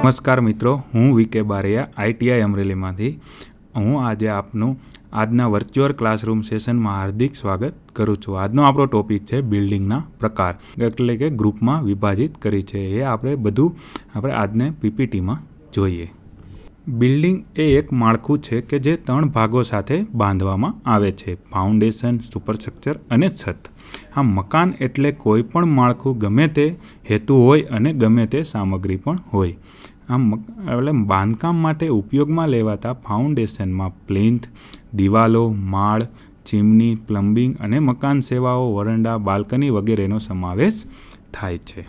નમસ્કાર મિત્રો, હું વીકે બારિયા આઈટીઆઈ અમરેલીમાંથી. હું આજે આપનું આજના વર્ચ્યુઅલ ક્લાસરૂમ સેશનમાં હાર્દિક સ્વાગત કરું છું. આજનો આપણો ટોપિક છે બિલ્ડિંગના પ્રકાર, એટલે કે ગ્રુપમાં વિભાજિત કરી છે. એ આપણે બધું આપણે આજને પીપીટીમાં જોઈએ. બિલ્ડિંગ એ એક માળખું છે કે જે ત્રણ ભાગો સાથે બાંધવામાં આવે છે. ફાઉન્ડેશન, સુપરસ્ટ્રક્ચર અને છત. આ મકાન એટલે કોઈ પણ માળખું ગમે તે હેતુ હોય અને ગમે તે સામગ્રી પણ હોય. આમ એટલે બાંધકામ માટે ઉપયોગમાં લેવાતા ફાઉન્ડેશનમાં પ્લિન્થ દિવાલો, માળ, ચીમની, પ્લમ્બિંગ અને મકાન સેવાઓ, વરંડા, બાલ્કની વગેરેનો સમાવેશ થાય છે.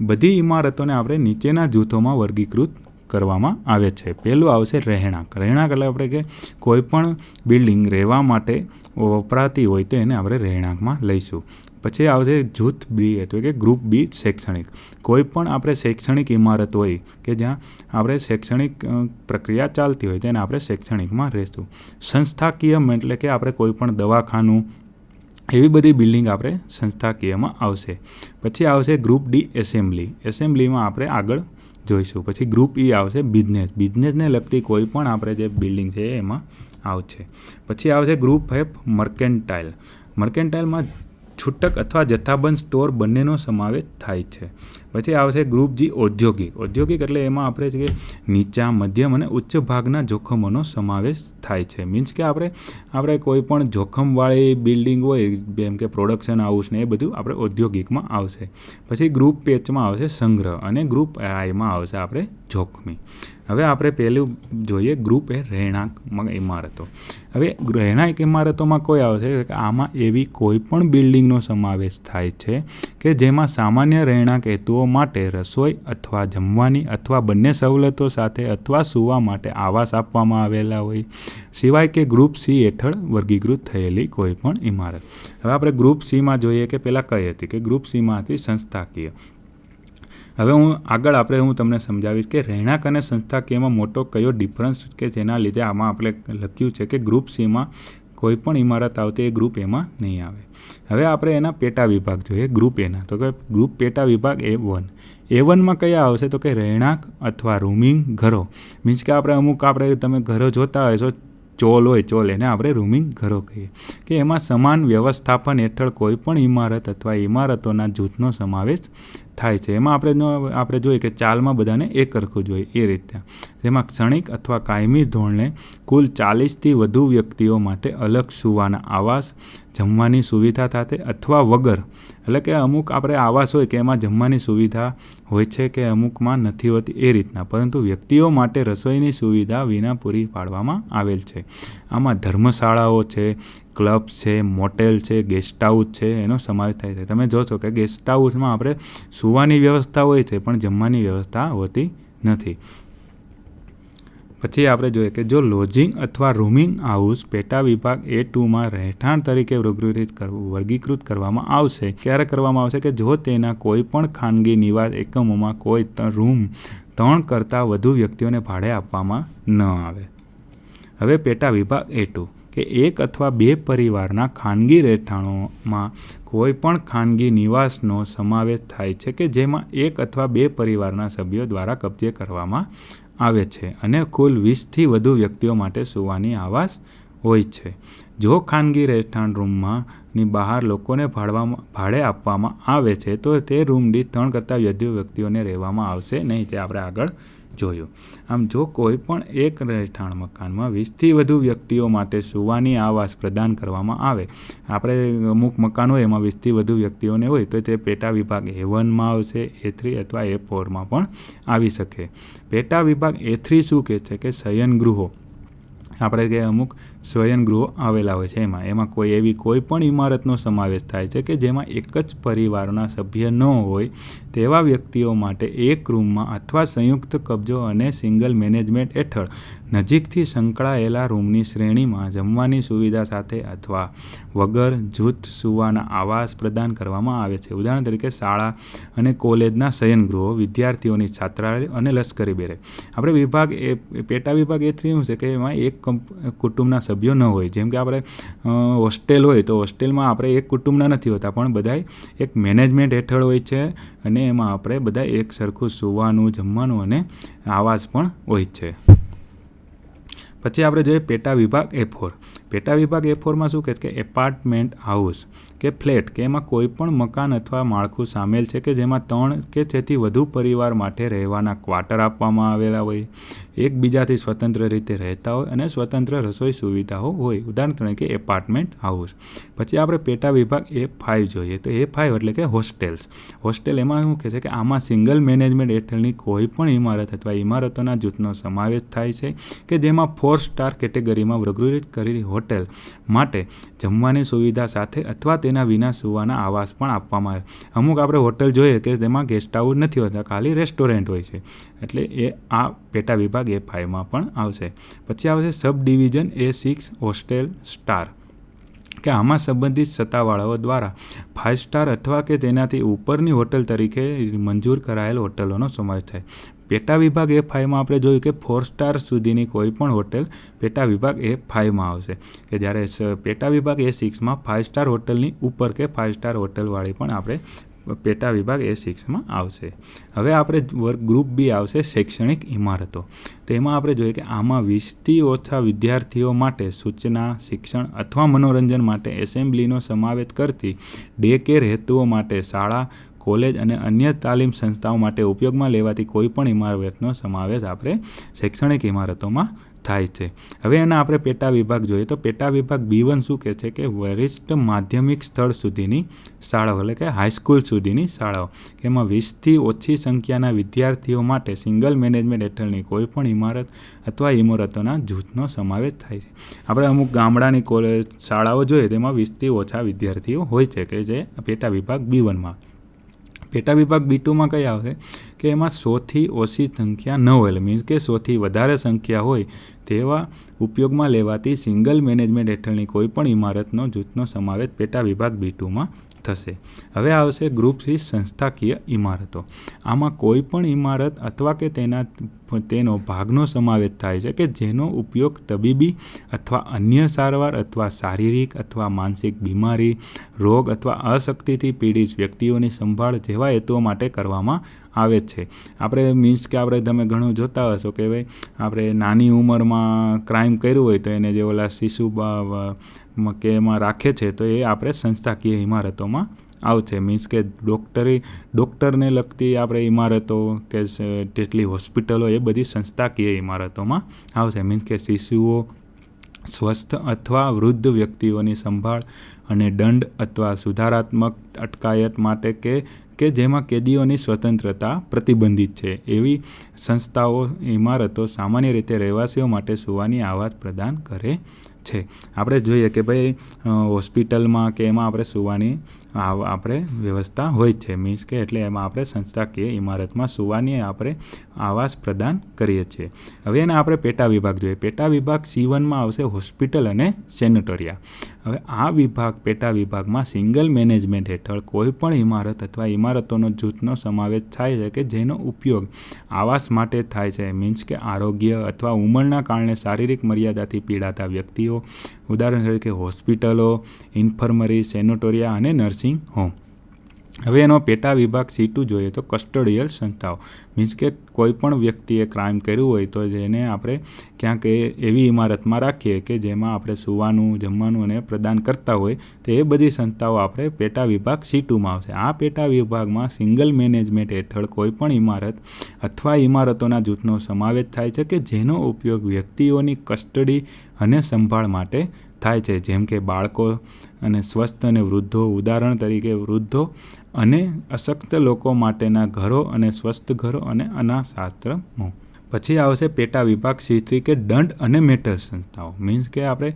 બધી ઇમારતોને આપણે નીચેના જૂથોમાં વર્ગીકૃત કરવામાં આવે છે. પહેલું આવશે રહેણાંક. રહેણાંક એટલે આપણે કે કોઈ પણ બિલ્ડિંગ રહેવા માટે વપરાતી હોય તો એને આપણે રહેણાંકમાં લઈશું. પછી આવશે જૂથ બી એટલે કે ગ્રુપ બી શૈક્ષણિક. કોઈ પણ આપણે શૈક્ષણિક ઇમારત હોય કે જ્યાં આપણે શૈક્ષણિક પ્રક્રિયા ચાલતી હોય તેને આપણે શૈક્ષણિકમાં રહેશું. સંસ્થાકીય એટલે કે આપણે કોઈ પણ દવાખાનું, એવી બધી બિલ્ડિંગ આપણે સંસ્થાકીયમાં આવશે. પછી આવશે ગ્રુપ ડી એસેમ્બલી એસેમ્બલીમાં આપણે આગળ જોઈશું. પછી ગ્રુપ ઈ આવશે બિઝનેસ બિઝનેસને લગતી કોઈ પણ આપણે જે બિલ્ડિંગ છે એમાં આવશે. પછી આવશે ગ્રુપ એફ મર્કેન્ટાઇલ મર્કેન્ટાઇલમાં છૂટક અથવા જથ્થાબંધ સ્ટોર બંનેનો સમાવેશ થાય છે. પછી આવશે ગ્રુપ જી ઔદ્યોગિક. ઔદ્યોગિક એટલે એમાં આપણે કે નીચા, મધ્યમ અને ઉચ્ચ ભાગના જોખમોનો સમાવેશ થાય છે. મીન્સ કે આપણે આપણે કોઈ પણ જોખમવાળી બિલ્ડિંગ હોય, જેમ કે પ્રોડક્શન હાઉસ ને એ બધું આપણે ઔદ્યોગિકમાં આવશે. પછી ગ્રુપ પેચમાં આવશે સંગ્રહ અને ગ્રુપ આઈમાં આવશે આપણે જોખમી. હવે આપણે પહેલું જોઈએ ગ્રુપ એ રહેણાંક ઇમારતો. હવે રહેણાંક ઇમારતોમાં કોઈ આવશે કે આમાં એવી કોઈ પણ બિલ્ડિંગનો સમાવેશ થાય છે કે જેમાં સામાન્ય રહેણાંક હેતુઓ માટે રસોઈ અથવા જમવાની અથવા બંને સવલતો સાથે અથવા સૂવા માટે આવાસ આપવામાં આવેલા હોય, સિવાય કે ગ્રુપ સી હેઠળ વર્ગીકૃત થયેલી કોઈ પણ ઇમારત. હવે આપણે ગ્રુપ સીમાં જોઈએ કે પહેલાં કઈ હતી કે ગ્રુપ સીમાં હતી સંસ્થાકીય હવે હું આગળ આપણે હું તમને સમજાવીશ કે રહેણાંક અને સંસ્થાકીયમાં મોટો કયો ડિફરન્સ કે જેના લીધે આમાં આપણે લખ્યું છે કે ગ્રુપ સીમાં કોઈ પણ ઇમારત આવતી એ ગ્રુપ એમાં નહીં આવે. હવે આપણે એના પેટા વિભાગ જોઈએ ગ્રુપ એના તો કે ગ્રુપ પેટા વિભાગ એ વન એ વનમાં કયા આવશે? તો કે રહેણાંક અથવા રૂમિંગ ઘરો. મીન્સ કે આપણે અમુક આપણે તમે ઘરો જોતા હોય છો ચોલ હોય, ચોલ એને આપણે રૂમિંગ ઘરો કહીએ. કે એમાં સમાન વ્યવસ્થાપન હેઠળ કોઈ પણ ઇમારત અથવા ઇમારતોના જૂથનો સમાવેશ થાય છે. એમાં આપણે આપણે જોઈએ કે ચાલમાં બધાને એક સરખું જોઈએ એ રીતે. જેમાં ક્ષણિક અથવા કાયમી ધોરણે કુલ ચાલીસથી વધુ વ્યક્તિઓ માટે અલગ સુવાના આવાસ, જમવાની સુવિધા સાથે અથવા વગર. એટલે કે અમુક આપણે આવાસ હોય કે એમાં જમવાની સુવિધા હોય છે કે અમુકમાં નથી હોતી એ રીતના. પરંતુ વ્યક્તિઓ માટે રસોઈની સુવિધા વિના પૂરી પાડવામાં આવેલ છે. આમાં ધર્મશાળાઓ છે, ક્લબ્સ છે, મોટેલ છે, ગેસ્ટ હાઉસ છે, એનો સમાવેશ થાય છે. તમે જોશો કે ગેસ્ટ હાઉસમાં આપણે સુવાની વ્યવસ્થા હોય છે, પણ જમવાની વ્યવસ્થા હોતી નથી. પછી આપણે જોઈએ કે જો લોજિંગ અથવા રૂમિંગ હાઉસ પેટા વિભાગ એ ટુમાં રહેઠાણ તરીકે વર્ગીકૃત વર્ગીકૃત કરવામાં આવશે ક્યારે કરવામાં આવશે કે જો તેના કોઈ પણ ખાનગી નિવાસ એકમોમાં કોઈ રૂમ ત્રણ કરતાં વધુ વ્યક્તિઓને ભાડે આપવામાં ન આવે. હવે પેટા વિભાગ એ ટુ કે એક અથવા બે પરિવારના ખાનગી રહેઠાણોમાં કોઈ પણ ખાનગી નિવાસનો સમાવેશ થાય છે કે જેમાં એક અથવા બે પરિવારના સભ્યો દ્વારા કબજે કરવામાં આવે છે અને કુલ વીસથી વધુ વ્યક્તિઓ માટે સુવાની આવાસ હોય છે. જો ખાનગી રહેઠાણ રૂમમાંની બહાર લોકોને ભાડવામાં, ભાડે આપવામાં આવે છે, તો તે રૂમ દીઠ ત્રણ કરતાં વધુ વ્યક્તિઓને રહેવામાં આવશે નહીં. તે આપણે આગળ જોયું. આમ જો કોઈ પણ એક રહેઠાણ મકાનમાં વીસથી વધુ વ્યક્તિઓ માટે સુવાની આવાસ પ્રદાન કરવામાં આવે, આપણે અમુક મકાન હોય એમાં વીસથી વધુ વ્યક્તિઓને હોય, તો તે પેટા વિભાગ એ વનમાં આવશે એ થ્રી અથવા એ ફોરમાં પણ આવી શકે. પેટા વિભાગ એ થ્રી શું કહે છે? કે શયનગૃહો. આપણે કે અમુક શયનગૃહો આવેલા હોય છે. એમાં એમાં કોઈ એવી કોઈ પણ ઇમારતનો સમાવેશ થાય છે કે જેમાં એક જ પરિવારના સભ્ય ન હોય, તેવા વ્યક્તિઓ માટે એક રૂમમાં અથવા સંયુક્ત કબજો અને સિંગલ મેનેજમેન્ટ હેઠળ નજીકથી સંકળાયેલા રૂમની શ્રેણીમાં જમવાની સુવિધા સાથે અથવા વગર જૂથ સુવાના આવાસ પ્રદાન કરવામાં આવે છે. ઉદાહરણ તરીકે, શાળા અને કોલેજના શયનગૃહો વિદ્યાર્થીઓની છાત્રાલય અને લશ્કરી બેરે આપણે વિભાગ એ, પેટા વિભાગ એ શું છે કે એમાં એક કુટુંબના સભ્યો ન હોય. જેમ કે આપણે હોસ્ટેલ હોય તો હોસ્ટેલમાં આપણે એક કુટુંબના નથી હોતા, પણ બધાય એક મેનેજમેન્ટ હેઠળ હોય છે અને એમાં આપણે બધા એક સરખું સુવાનું, જમવાનું અને આવાસ પણ હોય છે. પછી આપણે જોઈએ પેટા વિભાગ એ ફોર પેટા વિભાગ એ ફોરમાં શું કહે છે? કે એપાર્ટમેન્ટ હાઉસ કે ફ્લેટ, કે એમાં કોઈ પણ મકાન અથવા માળખું સામેલ છે કે જેમાં ત્રણ કે તેથી વધુ પરિવાર માટે રહેવાના ક્વાર્ટર આપવામાં આવેલા હોય. એકબીજાથી સ્વતંત્ર રીતે રહેતા હોય અને સ્વતંત્ર રસોઈ સુવિધાઓ હોય. ઉદાહરણ તરીકે એપાર્ટમેન્ટ હાઉસ પછી આપણે પેટા વિભાગ એ ફાઇવ જોઈએ. તો એ ફાઇવ એટલે કે હોસ્ટેલ્સ હોસ્ટેલ એમાં શું કહે છે? કે આમાં સિંગલ મેનેજમેન્ટ હેઠળની કોઈ પણ ઇમારત અથવા ઇમારતોના જૂથનો સમાવેશ થાય છે કે જેમાં ફોર સ્ટાર કેટેગરીમાં વર્ગીકૃત કરેલી હોટેલ માટે જમવાની સુવિધા સાથે અથવા તેના વિના સુવાના આવાસ પણ આપવામાં આવે. અમુક આપણે હોટલ જોઈએ કે તેમાં ગેસ્ટ હાઉસ નથી હોતા, ખાલી રેસ્ટોરન્ટ હોય છે. એટલે એ આ પેટા વિભાગ એ ફાઇવમાં પણ આવશે. પછી આવશે sub division A six hostel star કે આમાં સંબંધિત સત્તાવાળાઓ દ્વારા ફાઇવ સ્ટાર અથવા કે તેનાથી ઉપરની હોટલ તરીકે મંજૂર કરાયેલ હોટલોનો સમાવેશ થાય. પેટા વિભાગ એ ફાઇવમાં આપણે જોયું કે ફોર સ્ટાર સુધીની કોઈ પણ હોટેલ પેટા વિભાગ એ ફાઇવમાં આવશે. કે જ્યારે પેટા વિભાગ એ સિક્સમાં ફાઇવ સ્ટાર હોટલની ઉપર કે ફાઇવ સ્ટાર હોટલવાળી પણ આપણે પેટા વિભાગ એ સિક્સમાં આવશે. હવે આપણે વર્ગ ગ્રુપ બી આવશે શૈક્ષણિક ઇમારતો. તેમાં આપણે જોઈએ કે આમાં વીસથી ઓછા વિદ્યાર્થીઓ માટે સૂચના, શિક્ષણ અથવા મનોરંજન માટે એસેમ્બલીનો સમાવેશ કરતી ડે કેર હેતુઓ માટે શાળા કોલેજ અને અન્ય તાલીમ સંસ્થાઓ માટે ઉપયોગમાં લેવાતી કોઈપણ ઇમારતનો સમાવેશ આપણે શૈક્ષણિક ઇમારતોમાં થાય છે. હવે એના આપણે પેટા વિભાગ જોઈએ તો પેટા વિભાગ બી વન શું કહે છે કે વરિષ્ઠ માધ્યમિક સ્થળ સુધીની શાળાઓ એટલે કે હાઈસ્કૂલ સુધીની શાળાઓ. એમાં વીસથી ઓછી સંખ્યાના વિદ્યાર્થીઓ માટે સિંગલ મેનેજમેન્ટ હેઠળની કોઈપણ ઇમારત અથવા ઇમારતોના જૂથનો સમાવેશ થાય છે. આપણે અમુક ગામડાની કોલેજ શાળાઓ જોઈએ તેમાં વીસથી ઓછા વિદ્યાર્થીઓ હોય છે કે જે પેટા વિભાગ બી વનમાં. પેટા વિભાગ બી ટુમાં કઈ આવશે? કે એમાં સોથી ઓછી સંખ્યા ન હોય મીન્સ કે સોથી વધારે સંખ્યા હોય તેવા ઉપયોગમાં લેવાતી સિંગલ મેનેજમેન્ટ હેઠળની કોઈપણ ઇમારતનો જૂથનો સમાવેશ પેટા વિભાગ બી ટુમાં થશે. હવે આવશે ગ્રુપ સી સંસ્થાકીય ઇમારતો. આમાં કોઈ પણ ઇમારત અથવા કે તેના તેનો ભાગનો સમાવેશ થાય છે કે જેનો ઉપયોગ તબીબી અથવા અન્ય સારવાર અથવા શારીરિક અથવા માનસિક બીમારી, રોગ અથવા અશક્તિથી પીડિત વ્યક્તિઓની સંભાળ જેવા હેતુઓ માટે કરવામાં આવે છે. આપણે મીન્સ કે આપણે તમે ઘણું જોતા હશો કે ભાઈ, આપણે નાની ઉંમરમાં ક્રાઇમ કર્યું હોય તો એને જે ઓલા શિશુ કે એમાં રાખે છે, તો એ આપણે સંસ્થાકીય ઇમારતોમાં આવશે. મીન્સ કે ડૉક્ટરી ડૉક્ટરને લગતી આપણે ઇમારતો કે જેટલી હોસ્પિટલો એ બધી સંસ્થાકીય ઇમારતોમાં આવશે. મીન્સ કે શિશુઓ સ્વસ્થ અથવા વૃદ્ધ વ્યક્તિઓની સંભાળ અને દંડ અથવા સુધારાત્મક અટકાયત માટે કે કે જેમાં કેદીઓની સ્વતંત્રતા પ્રતિબંધિત છે. એવી સંસ્થાઓ, ઇમારતો સામાન્ય રીતે રહેવાસીઓ માટે સુવાની આવાસ પ્રદાન કરે છે. આપણે જોઈએ કે ભાઈ હોસ્પિટલમાં કે એમાં આપણે સુવાની આપણે વ્યવસ્થા હોય છે. મીન્સ કે એટલે એમાં આપણે સંસ્થાકીય ઇમારતમાં સુવાની આપણે આવાસ પ્રદાન કરીએ છીએ. હવે એના આપણે પેટા વિભાગ જોઈએ. પેટા વિભાગ સી વનમાં આવશે હોસ્પિટલ અને સેનેટોરિયા. હવે આ વિભાગ પેટા વિભાગમાં સિંગલ મેનેજમેન્ટ હેઠળ કોઈ પણ ઇમારત અથવા ઇમારતોનો જૂથનો સમાવેશ થાય છે કે જેનો ઉપયોગ આવાસ માટે થાય છે. મીન્સ કે આરોગ્ય અથવા ઉંમરના કારણે શારીરિક મર્યાદાથી પીડાતા વ્યક્તિઓ, ઉદાહરણ તરીકે હોસ્પિટલો, ઇન્ફર્મરી, સેનેટોરિયા અને નર્સિંગ હોમ. હવે એનો પેટા વિભાગ સી ટુ જોઈએ તો કસ્ટડિયલ સંસ્થાઓ. મીન્સ કે કોઈ પણ વ્યક્તિએ ક્રાઇમ કર્યું હોય તો જેને આપણે ક્યાંક એવી ઇમારતમાં રાખીએ કે જેમાં આપણે સુવાનું, જમવાનું અને પ્રદાન કરતા હોય તો એ બધી સંસ્થાઓ આપણે પેટા વિભાગ સી ટુમાં આવશે. આ પેટા વિભાગમાં સિંગલ મેનેજમેન્ટ હેઠળ કોઈ પણ ઇમારત અથવા ઇમારતોના જૂથનો સમાવેશ થાય છે કે જેનો ઉપયોગ વ્યક્તિઓની કસ્ટડી અને સંભાળ માટે થાય છે. જેમ કે બાળકો અને સ્વસ્થ અને વૃદ્ધો, ઉદાહરણ તરીકે વૃદ્ધો અને અશક્ત લોકો માટેના ઘરો અને સ્વસ્થ ઘરો અને અનાશાસ્ત્રમો પછી આવશે પેટા વિભાગ સી કે દંડ અને મેટલ સંસ્થાઓ. મીન્સ કે આપણે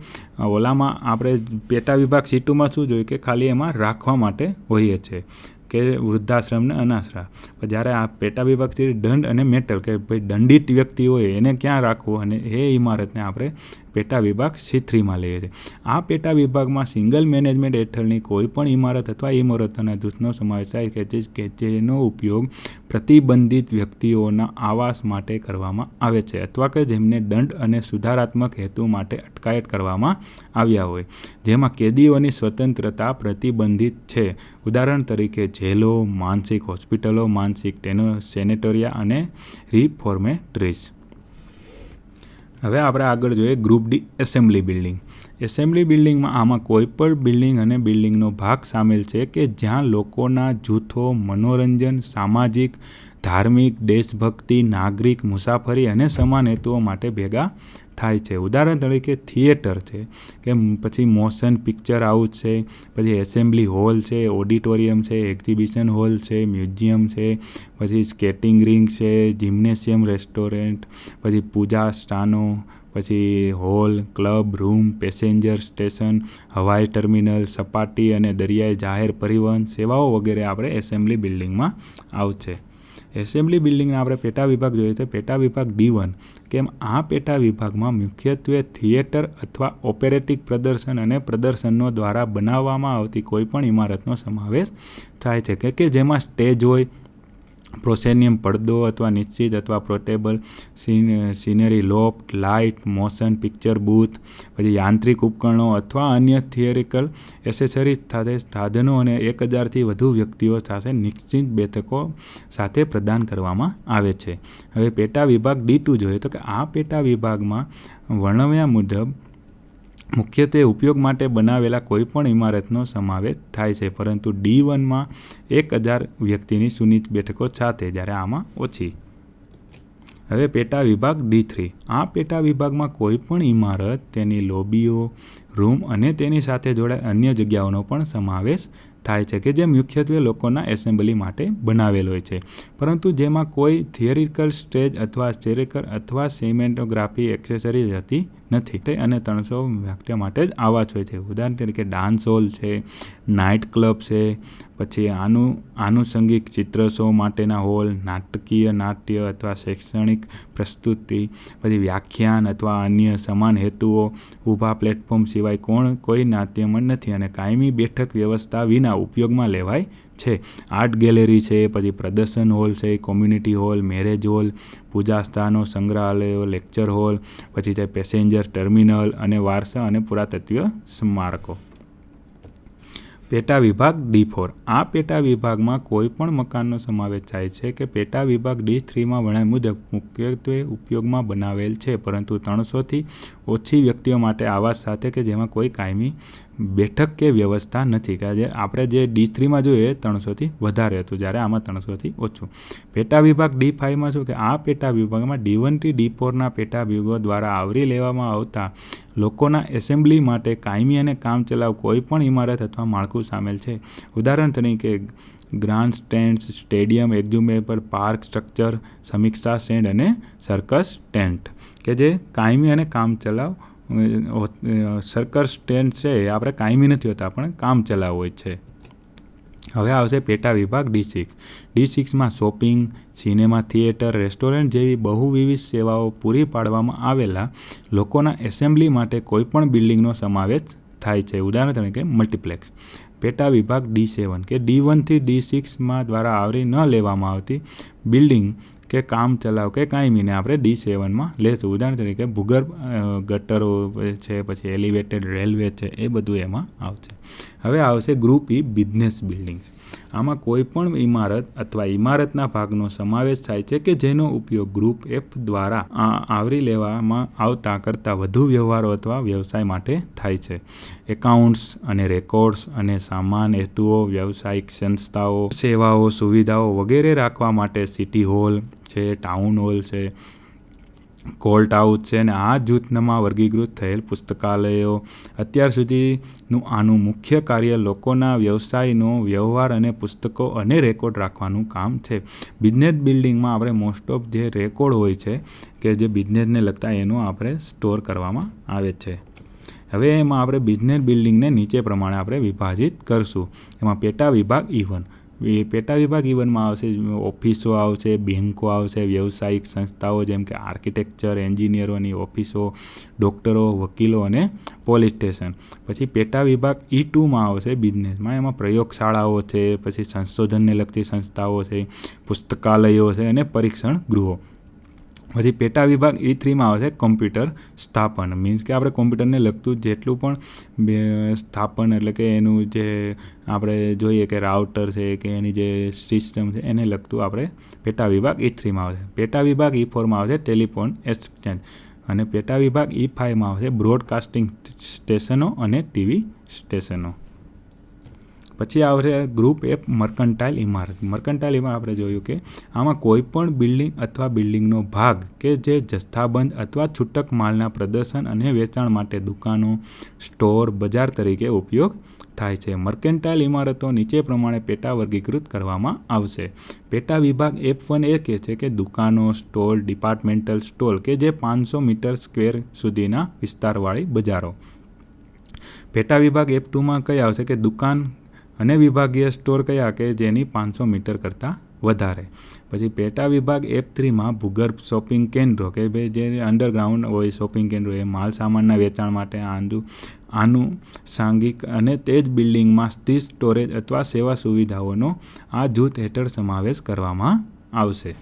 ઓલામાં આપણે પેટા વિભાગ સી ટુમાં શું જોઈએ કે ખાલી એમાં રાખવા માટે હોઈએ છીએ કે વૃદ્ધાશ્રમને અનાશ્રમ પણ જ્યારે આ પેટા વિભાગથી દંડ અને મેટલ કે ભાઈ દંડિત વ્યક્તિ હોય એને ક્યાં રાખવું અને એ ઇમારતને આપણે પેટા વિભાગ સી થ્રીમાં લઈએ છીએ આ પેટા વિભાગમાં સિંગલ મેનેજમેન્ટ હેઠળની કોઈ પણ ઇમારત અથવા ઇમારતોના જૂથનો સમાવેશ થાય કે જે કે જેનો ઉપયોગ પ્રતિબંધિત વ્યક્તિઓના આવાસ માટે કરવામાં આવે છે અથવા કે જેમને દંડ અને સુધારાત્મક હેતુ માટે અટકાયત કરવામાં આવ્યા હોય. જેમાં કેદીઓની સ્વતંત્રતા પ્રતિબંધિત છે. ઉદાહરણ તરીકે જેલો, માનસિક હોસ્પિટલો, માનસિક ટેનો સેનેટોરિયા અને રિફોર્મેટરીઝ. હવે આપણે આગળ જોઈએ group D assembly building. Assembly બિલ્ડિંગમાં આમાં કોઈ પણ બિલ્ડિંગ અને બિલ્ડિંગનો ભાગ સામેલ છે કે જ્યાં લોકોના જૂથો, મનોરંજન, સામાજિક, ધાર્મિક, દેશભક્તિ, નાગરિક, મુસાફરી અને સમાન હેતુઓ માટે ભેગા થાય છે. ઉદાહરણ તરીકે થિયેટર છે, કે પછી મોશન પિક્ચર હાઉસ છે, પછી એસેમ્બલી હોલ છે, ઓડિટોરિયમ છે, એક્ઝિબિશન હોલ છે, મ્યુઝિયમ છે, પછી સ્કેટિંગ રિંગ છે, જિમ્નેશિયમ રેસ્ટોરન્ટ, પછી પૂજા સ્થાનો પછી hall, club, room, passenger station, હવાઈ ટર્મિનલ, સપાટી અને દરિયાઈ જાહેર પરિવહન સેવાઓ વગેરે આપણે એસેમ્બલી બિલ્ડિંગમાં આવશે. એસેમ્બલી બિલ્ડિંગના આપણે પેટા વિભાગ જોઈએ તો પેટા વિભાગ ડી વન, કેમ આ પેટા વિભાગમાં મુખ્યત્વે થિયેટર અથવા ઓપેરેટિક પ્રદર્શન અને પ્રદર્શનો દ્વારા બનાવવામાં આવતી કોઈપણ ઇમારતનો સમાવેશ થાય છે. કે કે જેમાં સ્ટેજ હોય પ્રોસેનિયમ પડદો અથવા નિશ્ચિત અથવા portable scenery loft light motion picture booth પછી યાંત્રિક ઉપકરણો અથવા અન્ય થિયરિકલ એસેસરીઝ સાથે સાધનો અને એક હજારથી વધુ વ્યક્તિઓ સાથે નિશ્ચિત બેઠકો સાથે પ્રદાન કરવામાં આવે છે. હવે પેટા વિભાગ ડી ટુ જોઈએ તો કે આ પેટા વિભાગમાં વર્ણવ્યા મુજબ મુખ્યત્વે ઉપયોગ માટે બનાવેલા કોઈપણ ઇમારતનો સમાવેશ થાય છે, પરંતુ ડી વનમાં એક હજાર વ્યક્તિની સુનિત બેઠકો સાથે, જ્યારે આમાં ઓછી. હવે પેટા વિભાગ ડી થ્રી. આ પેટા વિભાગમાં કોઈપણ ઇમારત, તેની લોબીઓ, રૂમ અને તેની સાથે જોડાયેલ અન્ય જગ્યાઓનો પણ સમાવેશ થાય છે, કે જે મુખ્યત્વે લોકોના એસેમ્બલી માટે બનાવેલ હોય છે. પરંતુ જેમાં કોઈ થિયરિકલ સ્ટેજ અથવા સ્ટેરિકલ અથવા સિમેન્ટોગ્રાફી એક્સેસરીઝ હતી નથી. અને ત્રણસો વાક્ય માટે જ આવા જ હોય છે. ઉદાહરણ તરીકે ડાન્સ હોલ છે નાઇટ ક્લબ છે, પછી આનું, આનુષંગિક ચિત્ર શો માટેના હોલ નાટકીય નાટ્ય અથવા શૈક્ષણિક પ્રસ્તુતિ, પછી વ્યાખ્યાન અથવા અન્ય સમાન હેતુઓ, ઊભા પ્લેટફોર્મ સિવાય કોણ, કોઈ નાટ્યમણ નથી અને કાયમી બેઠક વ્યવસ્થા વિના ઉપયોગમાં લેવાય છે. આર્ટ ગેલેરી છે, પછી પ્રદર્શન હોલ છે, કોમ્યુનિટી હોલ, મેરેજ હોલ, પૂજા સ્થાનો, સંગ્રહાલયો, લેક્ચર હોલ, પછી છે પેસેન્જર ટર્મિનલ અને વારસા અને પુરાતત્વીય સ્મારકો. પેટા વિભાગ ડી ફોર. આ પેટા વિભાગમાં કોઈ પણ મકાનનો સમાવેશ થાય છે કે પેટા વિભાગ ડી થ્રીમાં વણાય મુજબ મુખ્યત્વે ઉપયોગમાં બનાવેલ છે, પરંતુ ત્રણસોથી ઓછી વ્યક્તિઓ માટે આવાસ સાથે કે જેમાં કોઈ કાયમી બેઠક કે વ્યવસ્થા નથી. કે જે આપણે જે ડી થ્રીમાં જોઈએ ત્રણસોથી વધારે હતું, જ્યારે આમાં ત્રણસોથી ઓછું. પેટા વિભાગ ડી ફાઇવમાં શું કે આ પેટા વિભાગમાં ડી વનથી ડી ફોરના પેટા વિભાગો દ્વારા આવરી લેવામાં આવતા લોકોના એસેમ્બલી માટે કાયમી અને કામચલાઉ કોઈ પણ ઇમારત અથવા માળખું સામેલ છે. ઉદાહરણ તરીકે ગ્રાન્ડ સ્ટેન્ડ, સ્ટેડિયમ એક્ઝ્યુમેબલ પાર્ક સ્ટ્રક્ચર, સમીક્ષા સ્ટેન્ડ અને સર્કસ ટેન્ટ, કે જે કાયમી અને કામચલાઉ સર્કસ સ્ટેન્ડ છે, એ આપણે કાયમી નથી હોતા, પણ કામચલાઉ હોય છે. હવે આવશે પેટા વિભાગ ડી સિક્સ. ડી સિક્સમાં શોપિંગ, સિનેમા, થિયેટર, રેસ્ટોરન્ટ જેવી બહુવિવિધ સેવાઓ પૂરી પાડવામાં આવેલા લોકોના એસેમ્બલી માટે કોઈપણ બિલ્ડિંગનો સમાવેશ થાય છે. ઉદાહરણ તરીકે મલ્ટીપ્લેક્સ. પેટા વિભાગ ડી સેવન, કે ડી વનથી ડી સિક્સમાં દ્વારા આવરી ન લેવામાં આવતી બિલ્ડિંગ કે કામ ચલાવ કે કાયમીને આપણે ડી સેવનમાં લેશું. ઉદાહરણ તરીકે ભૂગર્ભ ગટરો છે, પછી એલિવેટેડ રેલવે છે, એ બધું એમાં આવશે. હવે આવશે ગ્રુપ ઈ બિઝનેસ બિલ્ડિંગ્સ. આમાં કોઈ પણ ઇમારત અથવા ઇમારતના ભાગનો સમાવેશ થાય છે કે જેનો ઉપયોગ ગ્રુપ એફ દ્વારા આવરી લેવામાં આવતા કરતાં વધુ વ્યવહારો અથવા વ્યવસાય માટે થાય છે. એકાઉન્ટ્સ અને રેકોર્ડ્સ અને સામાન હેતુઓ, વ્યવસાયિક સંસ્થાઓ, સેવાઓ, સુવિધાઓ વગેરે રાખવા માટે સિટી હોલ છે, ટાઉન હોલ છે કોર્ટ હાઉસ છે અને આ જૂથમાં વર્ગીકૃત થયેલ પુસ્તકાલયો. અત્યાર સુધીનું આનું મુખ્ય કાર્ય લોકોના વ્યવસાયનો વ્યવહાર અને પુસ્તકો અને રેકોર્ડ રાખવાનું કામ છે. બિઝનેસ બિલ્ડિંગમાં આપણે મોસ્ટ ઓફ જે રેકોર્ડ હોય છે કે જે બિઝનેસને લગતા એનું આપણે સ્ટોર કરવામાં આવે છે. હવે એમાં આપણે બિઝનેસ બિલ્ડિંગને નીચે પ્રમાણે આપણે વિભાજિત કરશું. એમાં પેટા વિભાગ ઈ વન એ પેટા વિભાગ ઇવનમાં આવશે, ઓફિસો આવશે બેન્કો આવશે, વ્યવસાયિક સંસ્થાઓ જેમ કે આર્કિટેક્ચર, એન્જિનિયરોની ઓફિસો, ડૉક્ટરો, વકીલો અને પોલીસ સ્ટેશન. પછી પેટા વિભાગ ઈ ટુમાં આવશે બિઝનેસમાં. એમાં પ્રયોગશાળાઓ છે, પછી સંશોધનને લગતી સંસ્થાઓ છે, પુસ્તકાલયો છે અને પરીક્ષણ ગૃહો. પછી પેટા વિભાગ ઈ થ્રીમાં આવશે કોમ્પ્યુટર સ્થાપન. મીન્સ કે આપણે કોમ્પ્યુટરને લગતું જેટલું પણ સ્થાપન એટલે કે એનું જે આપણે જોઈએ કે રાઉટર છે કે એની જે સિસ્ટમ છે એને લગતું આપણે પેટા વિભાગ ઈ થ્રીમાં આવશે પેટા વિભાગ ઈ ફોરમાં આવશે ટેલિફોન એક્સચેન્જ. અને પેટા વિભાગ ઈ ફાઇવમાં આવશે બ્રોડકાસ્ટિંગ સ્ટેશનો અને ટીવી સ્ટેશનો. પછી આવશે ગ્રુપ એફ મર્કન્ટાઇલ ઇમારત. મર્કન્ટાઇલ ઇમારત આપણે જોયું કે આમાં કોઈ પણ બિલ્ડિંગ અથવા બિલ્ડિંગનો ભાગ કે જે જથ્થાબંધ અથવા છૂટક માલના પ્રદર્શન અને વેચાણ માટે દુકાનો, સ્ટોર, બજાર તરીકે ઉપયોગ થાય છે. મર્કેન્ટાઇલ ઇમારતો નીચે પ્રમાણે પેટા વર્ગીકૃત કરવામાં આવશે. પેટા વિભાગ એફ વન એ કહે છે કે દુકાનો, સ્ટોલ, ડિપાર્ટમેન્ટલ સ્ટોલ કે જે પાંચસો મીટર સ્ક્વેર સુધીના વિસ્તારવાળી બજારો. પેટા વિભાગ એફ ટુમાં કઈ આવશે કે દુકાન અને વિભાગીય સ્ટોર કયા કે જેની પાંચસો મીટર કરતાં વધારે? પછી પેટા વિભાગ એપ થ્રીમાં ભૂગર્ભ શોપિંગ કેન્દ્રો કે ભાઈ જે અંડરગ્રાઉન્ડ હોય શોપિંગ કેન્દ્રો, એ માલ સામાનના વેચાણ માટે આંદુ આનું સાંઘિક અને તે જ બિલ્ડિંગમાં સ્થિત સ્ટોરેજ અથવા સેવા સુવિધાઓનો આ જૂથ હેઠળ સમાવેશ કરવામાં આવશે.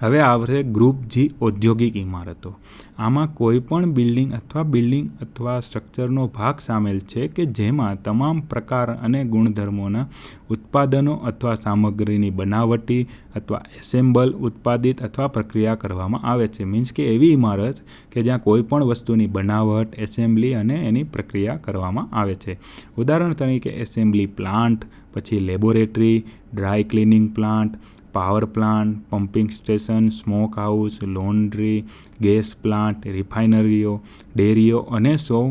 હવે આવશે ગ્રુપ જી ઔદ્યોગિક ઇમારતો. આમાં કોઈ પણ બિલ્ડિંગ અથવા બિલ્ડિંગ અથવા સ્ટ્રક્ચરનો ભાગ સામેલ છે કે જેમાં તમામ પ્રકાર અને ગુણધર્મોના ઉત્પાદનો અથવા સામગ્રીની બનાવટી અથવા એસેમ્બલ, ઉત્પાદિત અથવા પ્રક્રિયા કરવામાં આવે છે. મીન્સ કે એવી ઇમારત કે જ્યાં કોઈ પણ વસ્તુની બનાવટ, એસેમ્બલી અને એની પ્રક્રિયા કરવામાં આવે છે. ઉદાહરણ તરીકે એસેમ્બલી પ્લાન્ટ, પછી laboratory, dry cleaning plant power plant pumping station smoke house laundry gas plant રિફાઇનરીઓ ડેરીઓ અને સૌ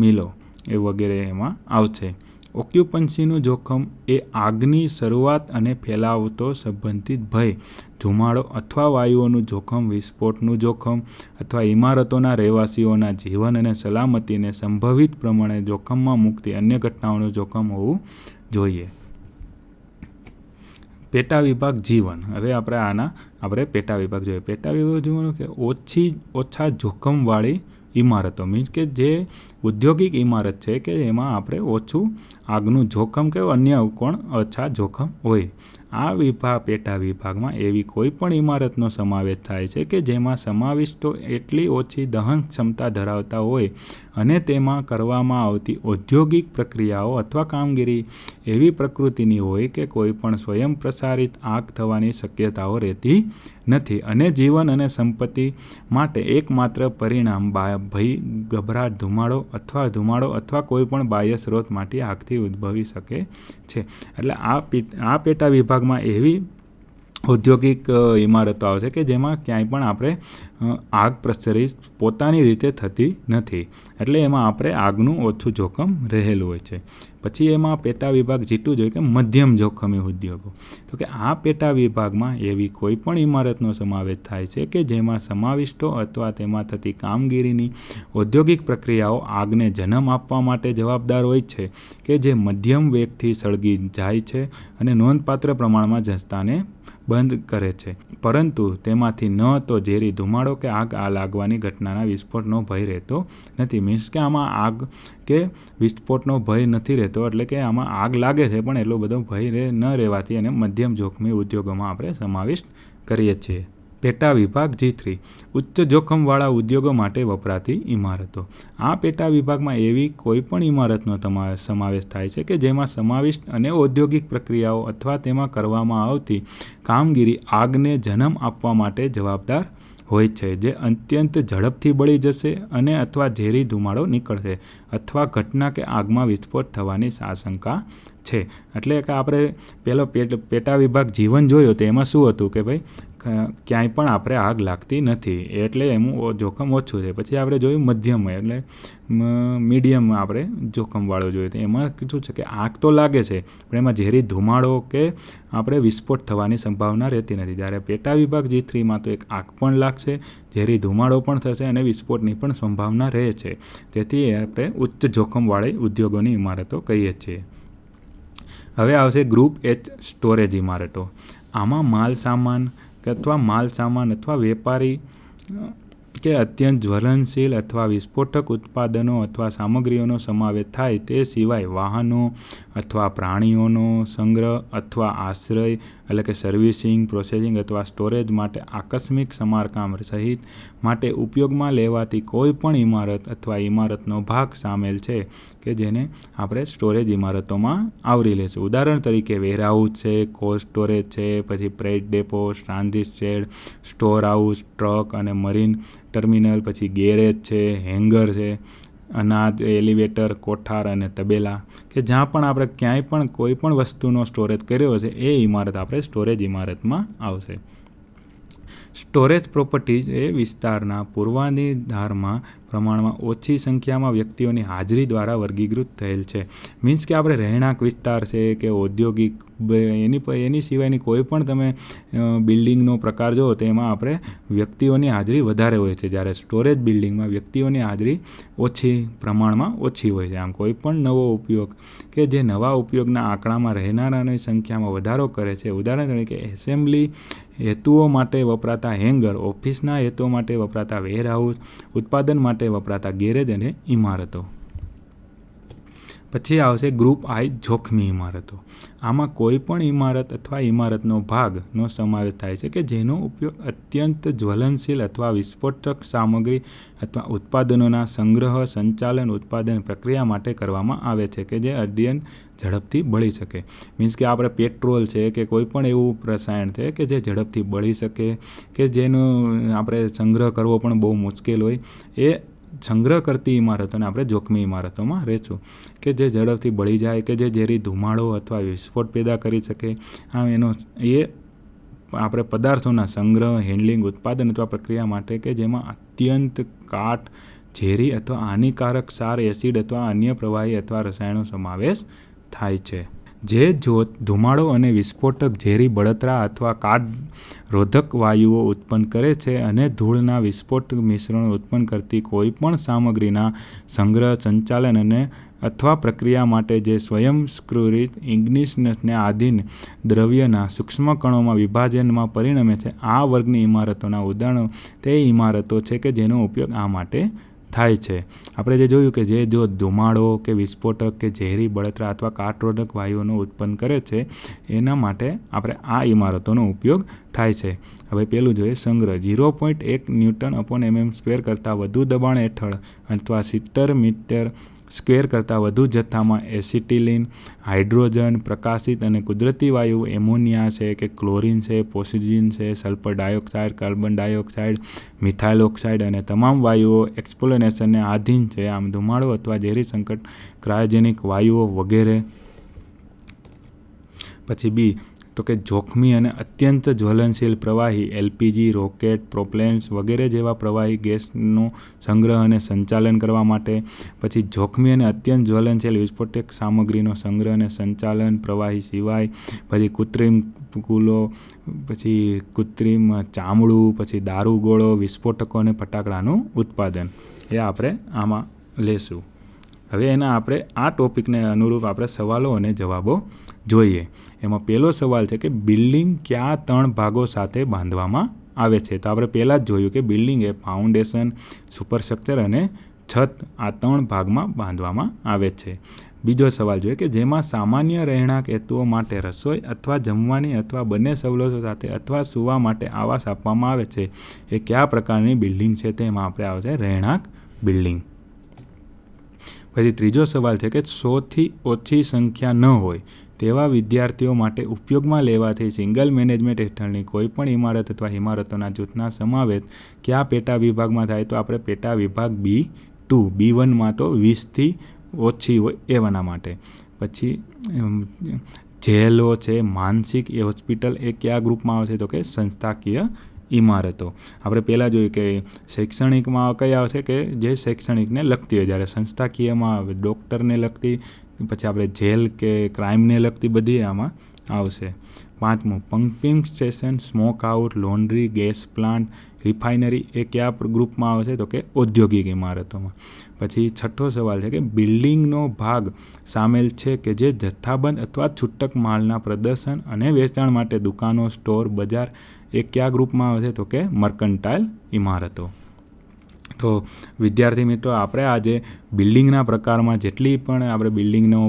મિલો એ વગેરે એમાં આવશે. ઓક્યુપન્સીનું જોખમ એ આગની શરૂઆત અને ફેલાવતો સંબંધિત ભય, ધુમાડો અથવા વાયુઓનું જોખમ, વિસ્ફોટનું જોખમ અથવા ઇમારતોના રહેવાસીઓના જીવન અને સલામતીને સંભવિત પ્રમાણે જોખમમાં મૂકતી અન્ય ઘટનાઓનું જોખમ હોવું જોઈએ. પેટા વિભાગ જીવન. હવે આપણે આના, આપણે પેટા વિભાગ જોઈએ. પેટા વિભાગ જીવન કે ઓછી, ઓછા જોખમવાળી ઇમારતો મીન્સ કે જે ઔદ્યોગિક ઇમારત છે કે એમાં આપણે ઓછું આગનું જોખમ કે અન્ય કોણ? ઓછા જોખમ હોય. આ વિભાગ, પેટા વિભાગમાં એવી કોઈ પણ ઇમારતનો સમાવેશ થાય છે કે જેમાં સમાવિષ્ટો એટલી ઓછી દહન ક્ષમતા ધરાવતા હોય અને તેમાં કરવામાં આવતી ઔદ્યોગિક પ્રક્રિયાઓ અથવા કામગીરી એવી પ્રકૃતિની હોય કે કોઈ પણ સ્વયં પ્રસારિત આગ થવાની શક્યતાઓ રહેતી નથી અને જીવન અને સંપત્તિ માટે એકમાત્ર પરિણામ ભય, ગભરાટ, ધુમાડો અથવા ધુમાડો અથવા કોઈ પણ બાહ્ય માટે આગથી ઉદ્ભવી શકે છે. એટલે આ આ પેટા વિભાગમાં એવી ઔદ્યોગિક ઇમારતો આવશે કે જેમાં ક્યાંય પણ આપણે આગ પ્રસરી પોતાની રીતે થતી નથી. એટલે એમાં આપણે આગનું ઓછું જોખમ રહેલું હોય છે. પછી એમાં પેટા વિભાગ જીતવું જોઈએ કે મધ્યમ જોખમી ઉદ્યોગો. તો કે આ પેટા વિભાગમાં એવી કોઈ પણ ઇમારતનો સમાવેશ થાય છે કે જેમાં સમાવિષ્ટો અથવા તેમાં થતી કામગીરીની ઔદ્યોગિક પ્રક્રિયાઓ આગને જન્મ આપવા માટે જવાબદાર હોય છે કે જે મધ્યમ વેગથી સળગી જાય છે અને નોંધપાત્ર પ્રમાણમાં જસ્તાને બંધ કરે છે. પરંતુ તેમાંથી ન તો ઝેરી ધુમાડો કે આગ આ લાગવાની ઘટનાના વિસ્ફોટનો ભય રહેતો નથી. મીન્સ કે આમાં આગ કે વિસ્ફોટનો ભય નથી રહેતો, એટલે કે આમાં આગ લાગે છે, પણ એટલો બધો ભય ન રહેવાથી એને મધ્યમ જોખમી ઉદ્યોગોમાં આપણે સમાવિષ્ટ કરીએ છીએ. પેટા વિભાગ જી થ્રી ઉચ્ચ જોખમવાળા ઉદ્યોગો માટે વપરાતી ઇમારતો. આ પેટા વિભાગમાં એવી કોઈપણ ઇમારતનો સમાવેશ થાય છે કે જેમાં સમાવિષ્ટ અને ઔદ્યોગિક પ્રક્રિયાઓ અથવા તેમાં કરવામાં આવતી કામગીરી આગને જન્મ આપવા માટે જવાબદાર હોય છે, જે અત્યંત ઝડપથી બળી જશે અને અથવા ઝેરી ધુમાડો નીકળશે અથવા ઘટના કે આગમાં વિસ્ફોટ થવાની આશંકા છે. એટલે કે આપણે પહેલો પેટા વિભાગ જીવન જોયો તો એમાં શું હતું કે ભાઈ ક્યાંય પણ આપણે આગ લાગતી નથી. એટલે એનું જોખમ ઓછું છે પછી આપણે જોયું મધ્યમ એટલે મીડિયમ આપણે જોખમવાળો જોઈએ. તો એમાં શું છે કે આગ તો લાગે છે, પણ એમાં ઝેરી ધુમાડો કે આપણે વિસ્ફોટ થવાની સંભાવના રહેતી નથી. જ્યારે પેટા વિભાગ જી થ્રીમાં તો એક આગ પણ લાગશે, ઝેરી ધુમાડો પણ થશે અને વિસ્ફોટની પણ સંભાવના રહે છે. તેથી આપણે ઉચ્ચ જોખમવાળી ઉદ્યોગોની ઇમારતો કહીએ છીએ. હવે આવશે ગ્રુપ એચ સ્ટોરેજ ઇમારતો. આમાં માલ સામાન અથવા માલ સામાન અથવા વેપારી કે અત્યંત જ્વલનશીલ અથવા વિસ્ફોટક ઉત્પાદનો અથવા સામગ્રીઓનો સમાવેશ થાય તે સિવાય વાહનો અથવા પ્રાણીઓનો સંગ્રહ અથવા આશ્રય, એટલે કે સર્વિસિંગ, પ્રોસેસિંગ અથવા સ્ટોરેજ માટે આકસ્મિક સમારકામ સહિત માટે ઉપયોગમાં લેવાતી કોઈ પણ ઇમારત અથવા ઇમારતનો ભાગ સામેલ છે કે જેને આપણે સ્ટોરેજ ઇમારતોમાં આવરી લેશું ઉદાહરણ તરીકે વેરહાઉસ છે, કોલ્ડ સ્ટોરેજ છે, પછી freight depot transit shed store house truck અને મરીન ટર્મિનલ, પછી ગેરેજ છે, હેંગર છે, અનાજ, એલિવેટર, કોઠાર અને તબેલા, કે જ્યાં પણ આપણે ક્યાંય પણ કોઈ પણ વસ્તુનો સ્ટોરેજ કર્યો છે એ ઇમારત આપણે સ્ટોરેજ ઇમારતમાં આવશે. સ્ટોરેજ પ્રોપર્ટીઝ એ વિસ્તારના પૂર્વાનિધારમાં પ્રમાણમાં ઓછી સંખ્યામાં વ્યક્તિઓની હાજરી દ્વારા વર્ગીકૃત થયેલ છે. મીન્સ કે આપણે રહેણાંક વિસ્તાર છે કે ઔદ્યોગિક એની એની સિવાયની કોઈ પણ તમે બિલ્ડિંગનો પ્રકાર જુઓ તેમાં આપણે વ્યક્તિઓની હાજરી વધારે હોય છે. જ્યારે સ્ટોરેજ બિલ્ડિંગમાં વ્યક્તિઓની હાજરી ઓછી પ્રમાણમાં ઓછી હોય છે. આમ કોઈ પણ નવો ઉપયોગ કે જે નવા ઉપયોગના આંકડામાં રહેનારાની સંખ્યામાં વધારો કરે છે. ઉદાહરણ તરીકે એસેમ્બલી હેતુઓ માટે વપરાતા હેંગર, ઓફિસના હેતુઓ માટે વપરાતા વેરહાઉસ, ઉત્પાદન માટે વપરાતા ગેરેજ અને ઇમારતો. પછી આવશે ગ્રુપ આઈ જોખમી ઇમારતો. આમાં કોઈ પણ ઇમારત અથવા ઇમારતનો ભાગનો સમાવેશ થાય છે કે જેનો ઉપયોગ અત્યંત જ્વલનશીલ અથવા વિસ્ફોટક સામગ્રી અથવા ઉત્પાદનોના સંગ્રહ, સંચાલન, ઉત્પાદન પ્રક્રિયા માટે કરવામાં આવે છે કે જે અધ્યયન ઝડપથી બળી શકે. મીન્સ કે આપણે પેટ્રોલ છે કે કોઈ પણ એવું રસાયણ છે કે જે ઝડપથી બળી શકે, કે જેનો આપણે સંગ્રહ કરવો પણ બહુ મુશ્કેલ હોય, એ સંગ્રહ કરતી ઇમારતોને આપણે જોખમી ઇમારતોમાં રહેશું. કે જે ઝડપથી બળી જાય, કે જે ઝેરી ધુમાડો અથવા વિસ્ફોટ પેદા કરી શકે, આમ એનો એ આપણે પદાર્થોના સંગ્રહ, હેન્ડલિંગ, ઉત્પાદન અથવા પ્રક્રિયા માટે કે જેમાં અત્યંત કાટ, ઝેરી અથવા હાનિકારક સાર એસિડ અથવા અન્ય પ્રવાહી અથવા રસાયણો સમાવેશ થાય છે. જે જોત ધુમાડો અને વિસ્ફોટક ઝેરી બળતરા અથવા કાટ રોધક વાયુઓ ઉત્પન્ન કરે છે અને ધૂળના વિસ્ફોટક મિશ્રણો ઉત્પન્ન કરતી કોઈપણ સામગ્રીના સંગ્રહ, સંચાલન અને અથવા પ્રક્રિયા માટે જે સ્વયંસ્કૃરિત ઇંગ્નિશનને આધીન દ્રવ્યના સૂક્ષ્મ કણોમાં વિભાજનમાં પરિણમે છે. આ વર્ગની ઇમારતોના ઉદાહરણો તે ઇમારતો છે કે જેનો ઉપયોગ આ માટે થાય છે. આપણે જે જોયું કે જે જો ધુમાડો કે વિસ્ફોટક કે ઝેરી બળતરા અથવા કાટરોધક વાયુઓનો ઉત્પન્ન કરે છે, એના માટે આપણે આ ઇમારતોનો ઉપયોગ થાય છે. હવે પેલું જોઈએ સંગ્રહ. ઝીરો પોઈન્ટ એક ન્યૂટન અપોન એમએમ સ્ક્વેર કરતાં વધુ દબાણ હેઠળ અથવા સિત્તેર મીટર સ્ક્વેર કરતાં વધુ જથ્થામાં એસિટિલિન, હાઇડ્રોજન, પ્રકાશિત અને કુદરતી વાયુ, એમોનિયા છે કે ક્લોરિન છે, પોસિજિન છે, sulphur dioxide, carbon dioxide, methyl oxide અને તમામ વાયુઓ એક્સપ્લોનેશનને આધીન છે. આમ ધુમાડો અથવા ઝેરી સંકટ, ક્રાયોજેનિક વાયુઓ વગેરે. પછી બી તો કે જોખમી અને અત્યંત જ્વલનશીલ પ્રવાહી એલપીજી, રોકેટ, પ્રોપ્લેન્સ વગેરે જેવા પ્રવાહી ગેસનો સંગ્રહ અને સંચાલન કરવા માટે, પછી જોખમી અને અત્યંત જ્વલનશીલ વિસ્ફોટક સામગ્રીનો સંગ્રહ અને સંચાલન પ્રવાહી સિવાય, પછી કૃત્રિમ કુલો, પછી કૃત્રિમ ચામડું, પછી દારૂગોળો, વિસ્ફોટકો અને ફટાકડાનું ઉત્પાદન. એ આપણે આમાં લેશું. હવે એના આપણે આ ટોપિકને અનુરૂપ આપણે સવાલો અને જવાબો જોઈએ. એમાં પહેલો સવાલ છે કે બિલ્ડિંગ કયા ત્રણ ભાગો સાથે બાંધવામાં આવે છે? તો આપણે પહેલાં જ જોયું કે બિલ્ડિંગ એ ફાઉન્ડેશન, સુપરસ્ટ્રક્ચર અને છત આ ત્રણ ભાગમાં બાંધવામાં આવે છે. બીજો સવાલ જોઈએ કે જેમાં સામાન્ય રહેણાંક હેતુઓ માટે રસોઈ અથવા જમવાની અથવા બંને સવલતો સાથે અથવા સૂવા માટે આવાસ આપવામાં આવે છે. એ કયા પ્રકારની બિલ્ડિંગ છે તેમાં આપણે આવશે રહેણાંક બિલ્ડિંગ. પછી ત્રીજો સવાલ છે કે સોથી ઓછી સંખ્યા ન હોય તેવા વિદ્યાર્થીઓ માટે ઉપયોગમાં લેવાથી સિંગલ મેનેજમેન્ટ હેઠળની કોઈપણ ઇમારત અથવા ઇમારતોના જૂથના સમાવેશ કયા પેટા વિભાગમાં થાય? તો આપણે પેટા વિભાગ બી ટુ, બી વનમાં તો વીસથી ઓછી હોય એવાના માટે. પછી જેલો છે, માનસિક એ હોસ્પિટલ એ કયા ગ્રુપમાં આવશે? તો કે સંસ્થાકીય ઇમારતો આપણે પહેલાં જોયું કે શૈક્ષણિકમાં કઈ આવશે કે જે શૈક્ષણિકને લગતી હોય. જ્યારે સંસ્થાકીયમાં આવે ડૉક્ટરને લગતી, પછી આપણે જેલ કે ક્રાઇમને લગતી બધી આમાં આવશે. પાંચમું pumping station smoke out laundry gas plant refinery એ કયા ગ્રુપમાં આવે છે? તો કે ઔદ્યોગિક ઇમારતોમાં. પછી છઠ્ઠો સવાલ છે કે બિલ્ડિંગનો ભાગ સામેલ છે કે જે જથ્થાબંધ અથવા છૂટક માલના પ્રદર્શન અને વેચાણ માટે દુકાનો, સ્ટોર, બજાર એ કયા ગ્રુપમાં આવે છે? તો કે મર્કન્ટાઇલ ઇમારતો. તો વિદ્યાર્થી મિત્રો, આપણે આજે બિલ્ડિંગના પ્રકારમાં જેટલી પણ આપણે બિલ્ડિંગનો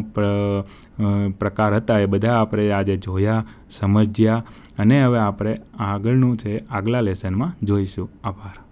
પ્રકાર હતા એ બધા આપણે આજે જોયા, સમજ્યા અને હવે આપણે આગળનું છે આગલા લેસનમાં જોઈશું. આભાર.